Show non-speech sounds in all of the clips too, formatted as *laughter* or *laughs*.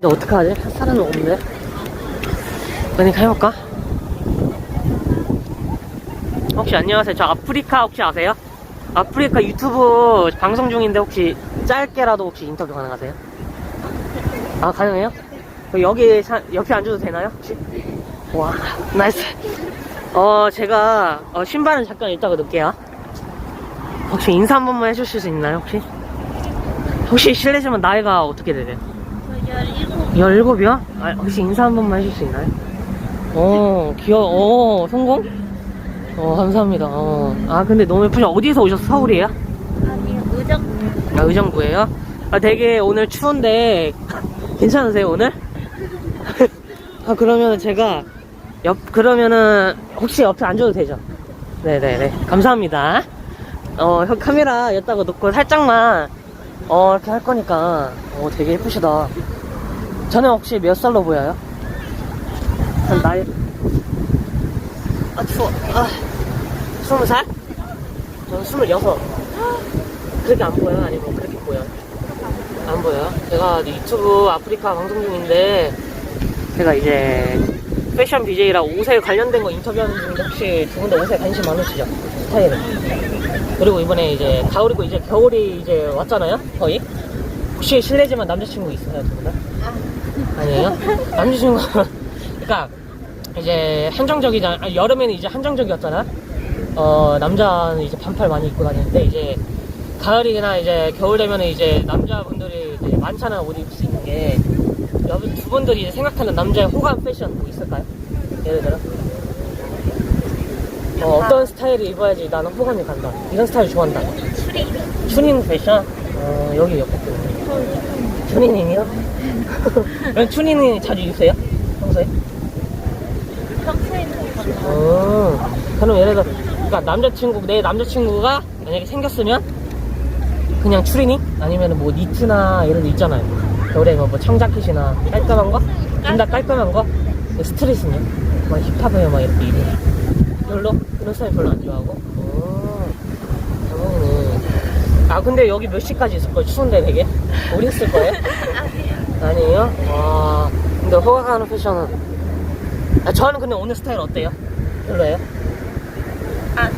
근데 어떡하지? 사람이 없네. 그러니까 해볼까? 혹시 안녕하세요. 저 아프리카 혹시 아세요? 아프리카 유튜브 방송 중인데 혹시 짧게라도 혹시 인터뷰 가능하세요? 아 가능해요? 여기 사- 옆에 앉아도 되나요? 혹시? 와 나이스. 어 제가 어, 신발은 잠깐 이따가 넣을게요. 혹시 인사 한 번만 해주실 수 있나요? 혹시? 혹시 실례지만 나이가 어떻게 되세요? 17이요? 아, 혹시 인사 한 번만 해줄 수 있나요? 어, 귀여워. 어, 성공? 어, 감사합니다. 어. 아, 근데 너무 예쁘죠? 어디서 오셨어? 서울이에요? 아니 의정 아, 의정부예요? 아, 되게 오늘 추운데, 괜찮으세요, 오늘? 아, 그러면 제가, 옆, 그러면은, 혹시 옆에 앉아도 되죠? 네네네. 감사합니다. 어, 형 카메라 여기다가 놓고 살짝만, 어, 이렇게 할 거니까, 어, 되게 예쁘시다. 저는 혹시 몇 살로 보여요? 한 나이, 아, 추워. 아, 스무 살? 저는 스물여섯. 그렇게 안 보여요? 아니면 그렇게 보여요? 안 보여요? 제가 유튜브 아프리카 방송 중인데 제가 이제 패션 BJ라 옷에 관련된 거 인터뷰하는 중인데 혹시 두 분 다 옷에 관심 많으시죠? 스타일은 그리고 이번에 이제 가을이고 이제 겨울이 이제 왔잖아요? 거의 혹시 실례지만 남자친구 있어요 두 분 다? 아니에요? 남자친구 *laughs* 그러니까 이제 한정적이잖아. 아, 여름에는 이제 한정적이었잖아. 어 남자는 이제 반팔 많이 입고 다니는데 이제 가을이나 이제 겨울 되면 이제 남자분들이 이제 많잖아 옷 입을 수 있는 게 여러분 두 분들이 이제 생각하는 남자의 호감 패션 뭐 있을까요? 예를 들어? 어, 어떤 스타일을 입어야지 나는 호감이 간다. 이런 스타일 좋아한다. 추닝 패션? 어, 여기 옆에 추닝이요? *laughs* 그럼 추닝이 자주 입으세요? 평소에? 평소에는 어, 그럼 예를 들어, 그러니까 남자친구, 내 남자친구가 만약에 생겼으면 그냥 추리닝? 아니면 뭐 니트나 이런 거 있잖아요. 겨울에 뭐, 뭐 청자켓이나 깔끔한 거? 좀더 깔끔한 거? 뭐 스트릿은요? 막 힙합이요, 막 이렇게 입고. 별로? 그런 스타일 별로 안 좋아하고? 아, 근데 여기 몇 시까지 있을 거예요? 추운데 되게? 오래 있을 거예요? *laughs* 아니에요? 와, 근데 호감하는 패션은. 아, 저는 근데 오늘 스타일 어때요? 별로예요? 아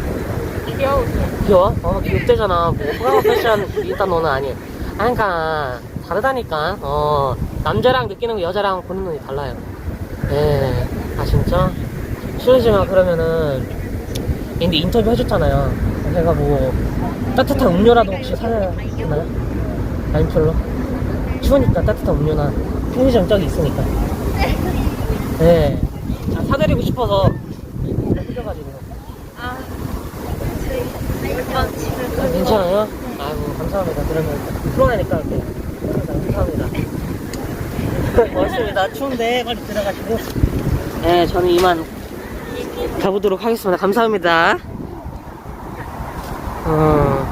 귀여우세요 귀여워? 어, 귀엽대잖아. 뭐, 호감한 패션 일단 너는 아니에요. 아, 그니까, 다르다니까. 어, 남자랑 느끼는 거 여자랑 보는 눈이 달라요. 예. 아, 진짜? 실례지만 그러면은, 근데 인터뷰 해줬잖아요. 제가 뭐, 따뜻한 음료라도 혹시 사나요? 아니, 별로? 추우니까 따뜻한 음료나 편의점 저기 있으니까. 네. 자, 사드리고 싶어서 해줘가지고. 아 저희 이번 집에 아, 괜찮아요? 아이고 감사합니다. 그러면 프로나니까 이렇게 감사합니다. *laughs* 고맙습니다. 추운데 빨리 들어가시고. 네, 저는 이만 가보도록 하겠습니다. 감사합니다. 어,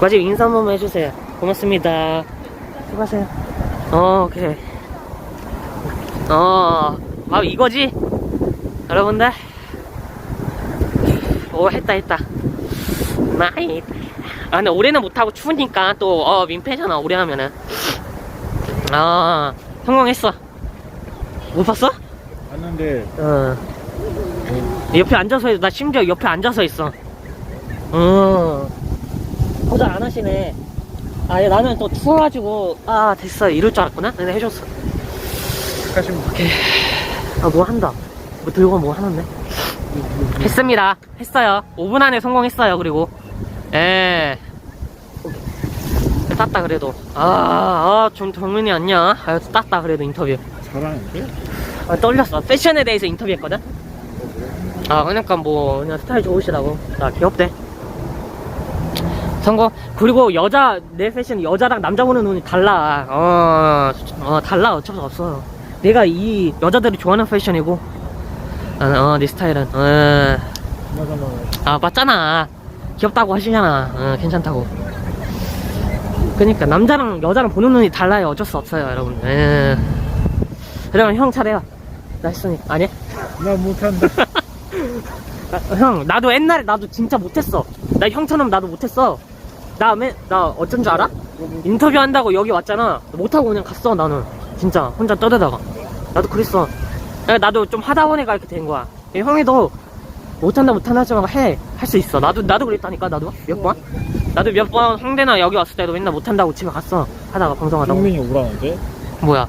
마지막 인사 한 번만 해주세요. 고맙습니다. 수고하세요. 어, 오케이. 어, 아, 이거지? 여러분들. 오, 했다, 했다. 나이. 아, 근데 올해는 못하고 추우니까 또, 어, 민폐잖아, 올해 하면은. 아, 성공했어. 못 봤어? 봤는데 어. 옆에 앉아서, 해. 나 심지어 옆에 앉아서 있어. 어. 고장 안 하시네. 아, 얘 나는 또 추워가지고, 아, 됐어. 이럴 줄 알았구나? 근데 해줬어. 하시면 아, 뭐 한다. 뭐 들고 뭐 하는데? 했습니다. 했어요. 5분 안에 성공했어요. 그리고 예. 땄다 그래도. 아, 아, 좀 정민이 안녕. 아, 땄다 그래도 인터뷰. 잘하는데? 아, 떨렸어. 패션에 대해서 인터뷰했거든. 아, 그러니까 뭐 그냥 스타일 좋으시다고. 나 귀엽대. 성공. 그리고 여자 내 패션 여자랑 남자 보는 눈이 달라. 어, 어 달라. 어쩔 수 없어. 내가 이 여자들이 좋아하는 패션이고, 아, 어, 네 스타일은. 어, 아 맞잖아. 귀엽다고 하시잖아. 어, 괜찮다고. 그러니까 남자랑 여자랑 보는 눈이 달라요. 어쩔 수 없어요, 여러분. 예. 그러면 형 차례야. 나 했으니까 아니? 나 못한다 아, *laughs* 형 나도 옛날에 나도 진짜 못했어. 나 형처럼 나도 못했어. 나, 맨, 나 어쩐 줄 알아? 인터뷰 한다고 여기 왔잖아. 못하고 그냥 갔어, 나는. 진짜, 혼자 떠들다가. 나도 그랬어. 야, 나도 좀 하다 보니까 이렇게 된 거야. 야, 형이도 못한다, 못한다 하지 말고 해. 할 수 있어. 나도, 나도 그랬다니까, 나도. 몇 번? 나도 몇 번 홍대나 여기 왔을 때도 맨날 못한다고 집에 갔어. 하다가, 방송하다가. 성민이 오라는데? 뭐야?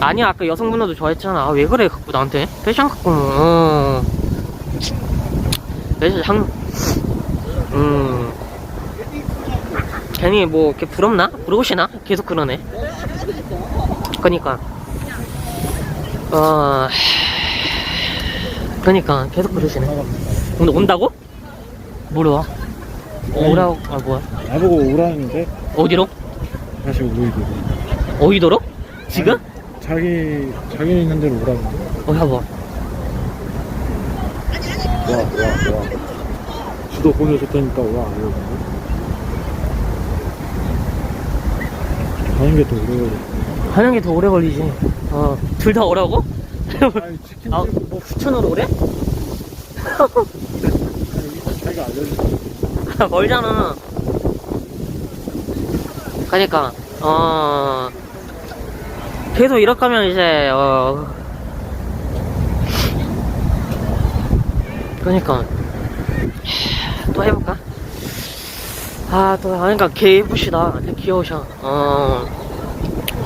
아니야, 아까 여성분들도 좋아했잖아. 아, 왜 그래, 갖고 나한테? 패션 갖고, 어. 패션 장, 음. 괜히 뭐, 이렇게 부럽나? 부러우시나? 계속 그러네. 그니까. 어. 그니까, 계속 그러시네. 오늘 온다고? 뭐로 와? 오라고, 아, 뭐야? 나보고 오라는데? 어디로? 다시 오이도. 어디도로? 지금? 자기, 자기 있는 대로 오라는데? 어, 해봐. 와, 와, 와. 지도 보내줬다니까 와, 이러는데? 가는 게 더 오래 걸려. 하는 게 더 오래 걸리지. 어, 둘 다 오라고? 아니, 치킨 아, 집 뭐, 부천으로 오래? 자기가 *laughs* 알려줬어. 멀잖아. 그니까, 어, 계속 이렇게 하면 이제, 어, 그니까, 또 해볼까? 아, 또, 그러니까 개 예쁘시다. 되게 귀여우셔. 어,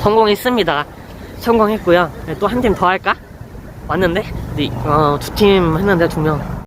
성공했습니다. 성공했고요. 또 한 팀 더 할까? 왔는데? 네, 어, 두 팀 했는데 두 명.